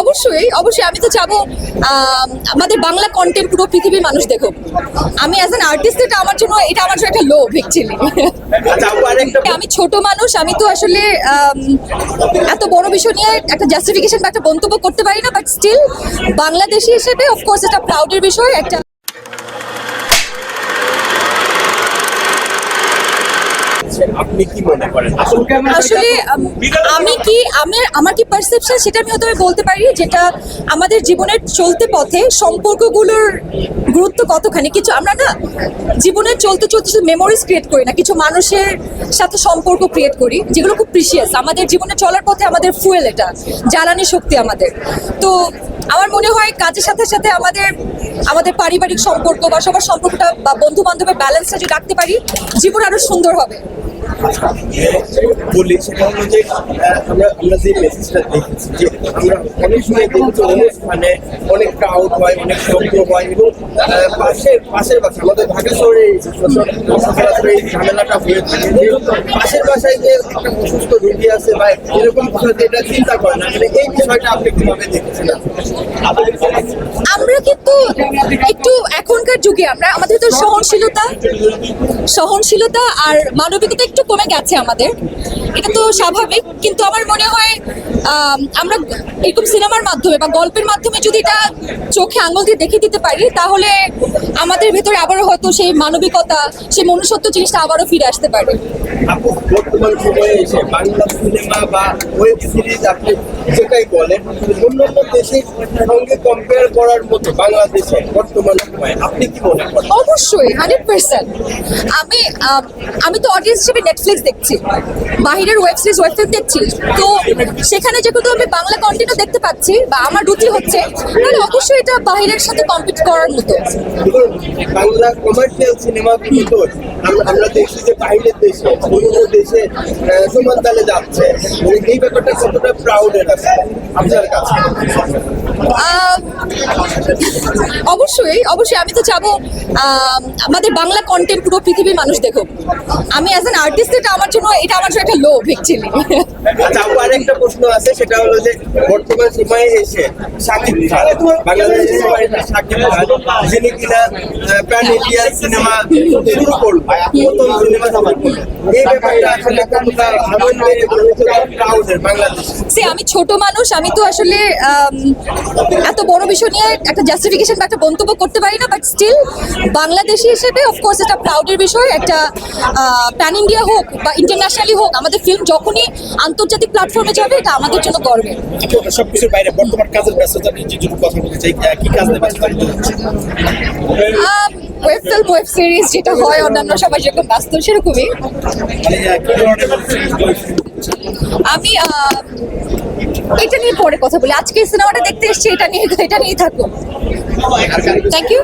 অবশ্যই অবশ্যই আমি তো চাবো আমাদের বাংলা কন্টেন্ট পুরো পৃথিবীর মানুষ দেখো আমি অ্যাজ অ্যান আর্টিস্ট এটা আমার জন্য এটা আমার জন্য একটা লোভ অ্যাকচুয়ালি আচ্ছা আমি ছোট মানুষ আমি তো আসলে এত বড় বিষয় নিয়ে একটা জাস্টিফিকেশন বা একটা মন্তব্য করতে পারি না বাট স্টিল বাংলাদেশি হিসেবে অফকোর্স এটা প্রাউডের বিষয় একটা আপনি কি মনে করেন? আসলে আমি কি আমি আমার কি পারসেপশন সেটা আমি হয়তো বলতে পারি যেটা আমাদের জীবনের চলতে পথে সম্পর্কগুলোর গুরুত্ব কতখানি। কিছু আমরা না জীবনের চলতে চলতে শুধু মেমোরিজ ক্রিয়েট করি না কিছু মানুষের সাথে সম্পর্ক ক্রিয়েট করি যেগুলো খুব প্রিসিয়াস আমাদের জীবনে চলার পথে আমাদের ফুয়েল এটা জ্বালানি শক্তি আমাদের। তো আমার মনে হয় কাজের সাথে সাথে আমাদের আমাদের পারিবারিক সম্পর্ক বা সবার সম্পর্কটা বা বন্ধু বান্ধবের ব্যালেন্সটা যদি রাখতে পারি জীবন আরও সুন্দর হবে। বলি, সেটা হলো যে আমরা আমরা যে মেসেজটা দেখেছি যে, আমরা অনেক সময় দেখেছি অনুষ্ঠানে অনেক ক্রাউড হয়, অনেক শব্দ হয় এবং পাশের পাশের বাসা, আমাদের ঢাকা শহরে এই ঝামেলাটা হয়ে থাকে যে, পাশের বাসায় যে একটা অসুস্থ রোগী আছে বা এরকম কিছু এটা চিন্তা করে না মানে এই বিষয়টা আপনি কীভাবে দেখেছেন? একটু এখনকার যুগে আমরা আমাদের তো সহনশীলতা সহনশীলতা আর মানবিকতা একটু কমে গেছে আমাদের। এটা তো স্বাভাবিক কিন্তু আমার মনে হয় আম, আমরা এরকম সিনেমার মাধ্যমে বা গল্পের মাধ্যমে যদি এটা চোখে আঙুল দিয়ে দেখিয়ে দিতে পারি তাহলে আমাদের ভেতরে আবারও হয়তো সেই মানবিকতা সেই মনুষ্যত্ব জিনিসটা আবারও ফিরে আসতে পারে। বর্তমান সময়ে বাংলা সিনেমা বা ওয়েব সিরিজ আপনি যেটাই বলেন, অন্যান্য দেশের সঙ্গে কম্পেয়ার করার মতো বাংলাদেশে বর্তমান আপনি কি মনে করেন? অবশ্যই হান্ড্রেড আমি আমি তো অডিয়েন্স হিসেবে নেটফ্লিক্স দেখছি, বাহিরের ওয়েব সিরিজ ওয়েব ফিল্ম দেখছি। তো সেখানে যেহেতু আমি বাংলা কন্টেন্টও দেখতে পাচ্ছি, বা আমার রুচি হচ্ছে, তাহলে অবশ্যই এটা বাহিরের সাথে কম্পিট করার মতো। দেখুন, বাংলা কমার্শিয়াল সিনেমা কিন্তু আমরা দেখছি যে বাইরের দেশে বিভিন্ন দেশে সমান তালে যাচ্ছে। মানে এই ব্যাপারটা কতটা প্রাউডের আছে আপনার কাছে? অবশ্যই অবশ্যই আমি তো চাবো আমাদের বাংলা কন্টেন্ট পুরো পৃথিবীর মানুষ দেখো আমি অ্যাজ অ্যান আর্টিস্ট এটা আমার জন্য এটা আমার জন্য একটা লোভ অ্যাকচুয়ালি আচ্ছা আপু আরেকটা প্রশ্ন আছে সেটা হলো যে বর্তমান সময়ে এসে সাকিব খান বাংলাদেশের সাকিব খান যিনি কিনা প্যান ইন্ডিয়া সিনেমা শুরু করল। প্রথম সিনেমা শুরু এই ব্যাপারটা আসলে কতটা আনন্দের প্রাউডের বাংলাদেশ। সে আমি ছোট মানুষ আমি তো আসলে এত বড় বিষয় নিয়ে একটা জাস্টিফিকেশন বা একটা মন্তব্য করতে পারি না বাট স্টিল বাংলাদেশি হিসেবে অফকোর্স এটা প্রাউডের বিষয়। একটা প্যান ইন্ডিয়া হোক বা ইন্টারন্যাশনালি হোক আমাদের ফিল্ম যখনই আন্তর্জাতিক প্ল্যাটফর্মে যাবে এটা আমাদের জন্য গর্বের সবকিছুর বাইরে বর্তমান কাজের ব্যস্ততা নিয়ে যদি কথা বলতে চাই কি কাজ নিয়ে ব্যস্ততা নিতে হচ্ছে ওয়েব ফিল্ম ওয়েব সিরিজ যেটা হয় অন্যান্য সবাই যেরকম ব্যস্ত সেরকমই। আমি এটা নিয়ে পরে কথা বলি। আজকে সিনেমাটা দেখতে এসেছি, এটা নিয়ে, এটা নিয়েই থাকব। Thank you